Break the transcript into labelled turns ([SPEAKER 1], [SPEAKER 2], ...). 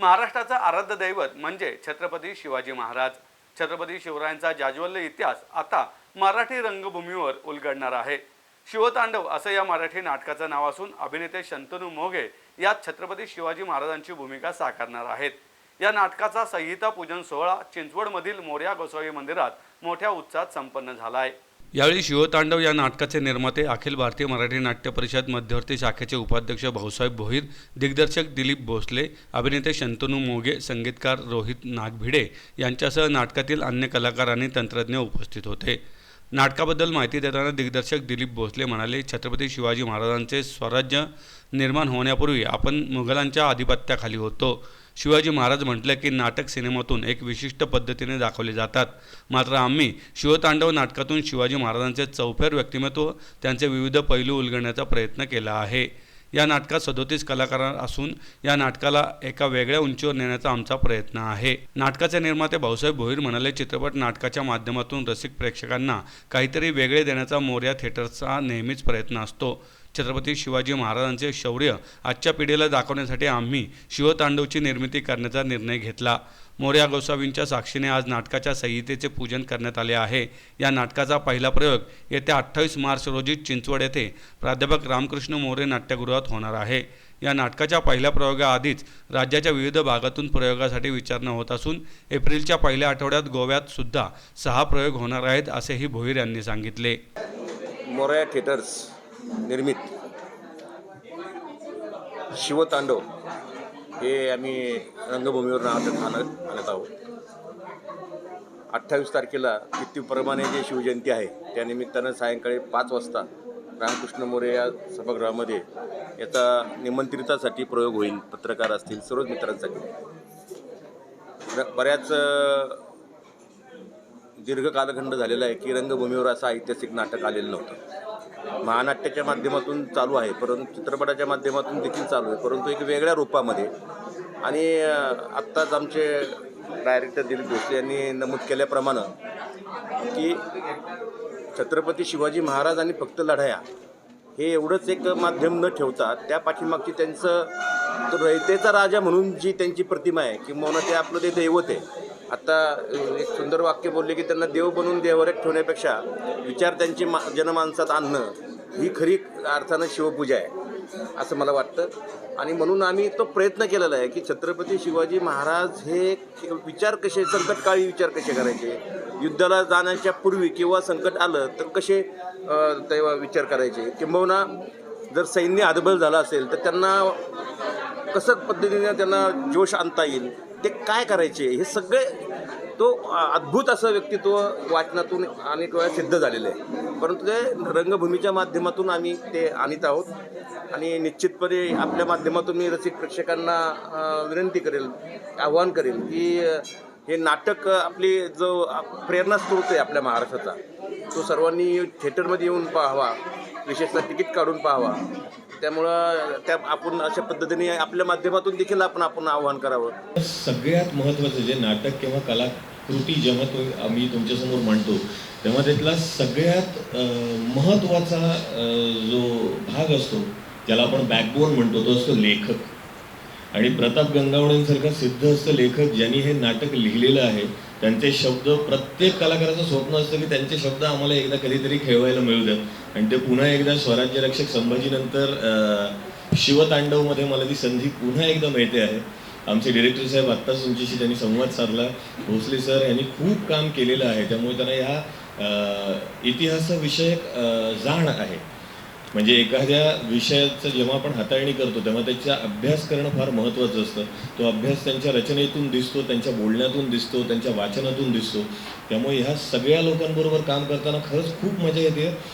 [SPEAKER 1] आराध्य दैवत म्हणजे छत्रपती शिवाजी महाराज. छत्रपती शिवरायांचा जाज्वल्य इतिहास आता मराठी रंगभूमीवर उलगडणार आहे. शिवतांडव असं या मराठी नाटकाचं नाव असून अभिनेते शंतनू मोघे यात छत्रपती शिवाजी महाराजांची भूमिका साकारणार आहेत. या नाटकाचा संहिता पूजन सोहळा चिंचवडमधील मोर्या गोसावी मंदिरात मोठ्या उत्साहात संपन्न झाला आहे यावेळी शिवतांडव या नाटकाचे निर्माते अखिल भारतीय मराठी नाट्य परिषद मध्यवर्ती शाखेचे उपाध्यक्ष भाऊसाहेब भोईर दिग्दर्शक दिलीप भोसले अभिनेते शंतनू मोगे संगीतकार रोहित नागभिडे यांच्यासह नाटकातील अन्य कलाकार आणि तंत्रज्ञ उपस्थित होते. नाटकाबद्दल माहिती देताना दिग्दर्शक दिलीप भोसले म्हणाले छत्रपती शिवाजी महाराजांचे स्वराज्य निर्माण होण्यापूर्वी आपण मुघलांच्या आधिपत्याखाली होतो. शिवाजी महाराज म्हटलं की नाटक सिनेमातून एक विशिष्ट पद्धतीने दाखवले जातात. मात्र आम्ही शिवतांडव नाटकातून शिवाजी महाराजांचे चौफेर व्यक्तिमत्व त्यांचे विविध पैलू उलगडण्याचा प्रयत्न केला आहे. या नाटकात सदोतीस कलाकार असून या नाटकाला एका वेगळ्या उंचीवर नेण्याचा आमचा प्रयत्न आहे. नाटकाचे निर्माते भाऊसाहेब भोईर म्हणाले चित्रपट नाटकाच्या माध्यमातून रसिक प्रेक्षकांना काहीतरी वेगळे देण्याचा मोर्या थिएटरचा नेहमीच प्रयत्न असतो. छत्रपती शिवाजी महाराजांचे शौर्य आजच्या पिढीला दाखवण्यासाठी आम्ही शिवतांडवची निर्मिती करण्याचा निर्णय घेतला. मोर्या गोसावींच्या साक्षीने आज नाटकाच्या संहितेचे पूजन करण्यात आले आहे. या नाटकाचा पहिला प्रयोग येत्या अठ्ठावीस मार्च रोजी चिंचवड येथे प्राध्यापक रामकृष्ण मोरे नाट्यगृहात होणार आहे. या नाटकाच्या पहिल्या प्रयोगाआधीच राज्याच्या विविध भागातून प्रयोगासाठी विचारणा होत असून एप्रिलच्या पहिल्या आठवड्यात गोव्यात सुद्धा सहा प्रयोग होणार आहेत असेही भोईर यांनी सांगितले.
[SPEAKER 2] मोरया थिएटर्स. निर्मित. शिवतांडव हे आम्ही रंगभूमीवर आणत आणत आणत आहोत. अठ्ठावीस तारखेला मृत्यूप्रमाणे जे शिवजयंती आहे त्या निमित्तानं सायंकाळी पाच वाजता रामकृष्ण मोरे या सभागृहामध्ये याचा निमंत्रितासाठी प्रयोग होईल पत्रकार असतील सर्वच मित्रांसाठी. बऱ्याच दीर्घ कालखंड झालेला आहे की रंगभूमीवर असं ऐतिहासिक नाटक आलेलं नव्हतं. महानाट्याच्या माध्यमातून चालू आहे परंतु चित्रपटाच्या माध्यमातून देखील चालू आहे परंतु एक वेगळ्या रूपामध्ये. आणि आत्ताच आमचे डायरेक्टर दिलीप भोसले यांनी नमूद केल्याप्रमाणे की छत्रपती शिवाजी महाराज आणि फक्त लढाया हे एवढंच एक माध्यम न ठेवता त्या पाठीमागची त्यांचं रयतेचा राजा म्हणून जी त्यांची प्रतिमा आहे किंवा ते आपलं ते दैवत आहे आता एक सुंदर वाक्य बोलले की त्यांना देव बनवून देवरेत ठेवण्यापेक्षा विचार त्यांची मा जनमानसात आणणं ही खरी अर्थानं शिवपूजा आहे असं मला वाटतं. आणि म्हणून आम्ही तो प्रयत्न केलेला आहे की छत्रपती शिवाजी महाराज हे विचार कसे संकटकाळी विचार कसे करायचे? युद्धाला जाण्याच्या पूर्वी किंवा संकट आलं तर कसे तेव्हा विचार करायचे? किंबहुना जर सैन्य हतबल झालं असेल तर त्यांना कसं पद्धतीने त्यांना जोश आणता येईल? ते काय करायचे? हे सगळे तो अद्भुत असं व्यक्तित्व वाचनातून अनेक वेळा सिद्ध झालेलं आहे. परंतु ते रंगभूमीच्या माध्यमातून आम्ही ते आणत आहोत. आणि निश्चितपणे आपल्या माध्यमातून मी रसिक प्रेक्षकांना विनंती करेल आव्हान करेल की हे नाटक आपली जो प्रेरणास्रोत आहे आपल्या महाराष्ट्राचा तो सर्वांनी थिएटरमध्ये येऊन पाहावा. विशेषतः तिकीट काढून पाहावा. त्यामुळं त्या आपण अशा पद्धतीने आपल्या माध्यमातून देखील आपण आपण आव्हान करावं.
[SPEAKER 3] सगळ्यात महत्त्वाचं जे नाटक किंवा कलाकृती जेव्हा तो आम्ही तुमच्यासमोर मांडतो तेव्हा त्यातला सगळ्यात महत्त्वाचा जो भाग असतो ज्याला आपण बॅकबोन म्हणतो तो असतो लेखक. आणि प्रताप गंगावडेंसारखं सिद्ध असतं लेखक ज्यांनी हे नाटक लिहिलेलं आहे त्यांचे शब्द प्रत्येक कलाकाराचं स्वप्न असतं की त्यांचे शब्द आम्हाला एकदा कधीतरी खेळवायला मिळू द्यात. आणि ते पुन्हा एकदा स्वराज्य रक्षक संभाजीनंतर शिवतांडवमध्ये मला ती संधी पुन्हा एकदा मिळते आहे. आमचे डिरेक्टर साहेब आत्ताच तुमच्याशी त्यांनी संवाद साधला. भोसले सर यांनी खूप काम केलेलं आहे. त्यामुळे त्यांना ह्या अं, इतिहासाविषयक जाण आहे. म्हणजे एखाद्या विषयाचं जेव्हा आपण हाताळणी करतो तेव्हा त्याचा अभ्यास करणं फार महत्त्वाचं असतं. तो अभ्यास त्यांच्या रचनेतून दिसतो त्यांच्या बोलण्यातून दिसतो त्यांच्या वाचनातून दिसतो. त्यामुळे ह्या सगळ्या लोकांबरोबर काम करताना खरंच खूप मजा येते.